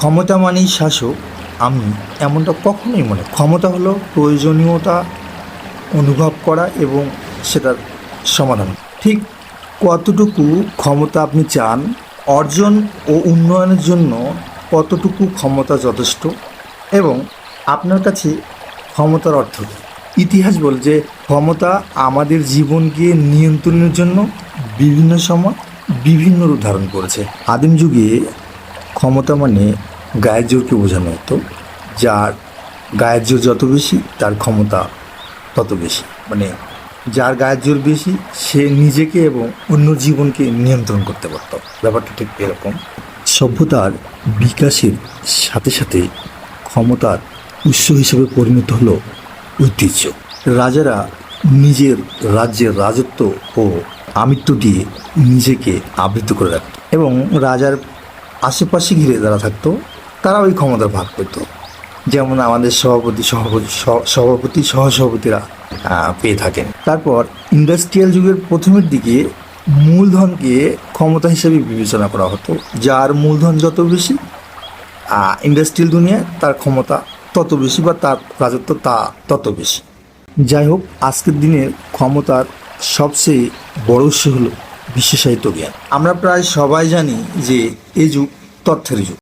ক্ষমতা মানেই শাসক, আমি এমনটা কখনোই মনে ক্ষমতা হলো প্রয়োজনীয়তা অনুভব করা এবং সেটার সমাধান ঠিক কতটুকু ক্ষমতা আপনি চান, অর্জন ও উন্নয়নের জন্য কতটুকু ক্ষমতা যথেষ্ট এবং আপনার কাছে ক্ষমতার অর্থ? ইতিহাস বল যে ক্ষমতা আমাদের জীবনকে নিয়ন্ত্রণের জন্য বিভিন্ন সময় বিভিন্ন রূপ ধারণ করেছে আদিম যুগে ক্ষমতা মানে গায়ের জোরকে বোঝানো হতো, যার গায়ের জোর যত বেশি, তার ক্ষমতা তত বেশি। মানে যার গায়ের জোর বেশি, সে নিজেকে এবং অন্য জীবনকে নিয়ন্ত্রণ করতে পারত। ব্যাপারটা ঠিক এরকম। সভ্যতার বিকাশের সাথে সাথে ক্ষমতার উৎস হিসেবে পরিণত হলো ঐতিহ্য। রাজারা নিজের রাজ্যের রাজত্ব ও আমিত্ব দিয়ে নিজেকে আবৃত করে রাখত এবং রাজার আশেপাশে ঘিরে যারা থাকতো তারা ওই ক্ষমতার ভাগ পেত যেমন আমাদের সভাপতি সভাপতি সভাপতি, সহসভাপতিরা পেয়ে থাকেন। তারপর ইন্ডাস্ট্রিয়াল যুগের প্রথমের দিকে মূলধনকে ক্ষমতা হিসেবে বিবেচনা করা হতো, যার মূলধন যত বেশি ইন্ডাস্ট্রিয়াল দুনিয়ায় তার ক্ষমতা তত বেশি বা তার রাজত্ব তা তত বেশি। যাই হোক, আজকের দিনের ক্ষমতার সবচেয়ে বড় উৎস হল বিশেষায়িত জ্ঞান। আমরা প্রায় সবাই জানি যে এই যুগ তথ্যের যুগ।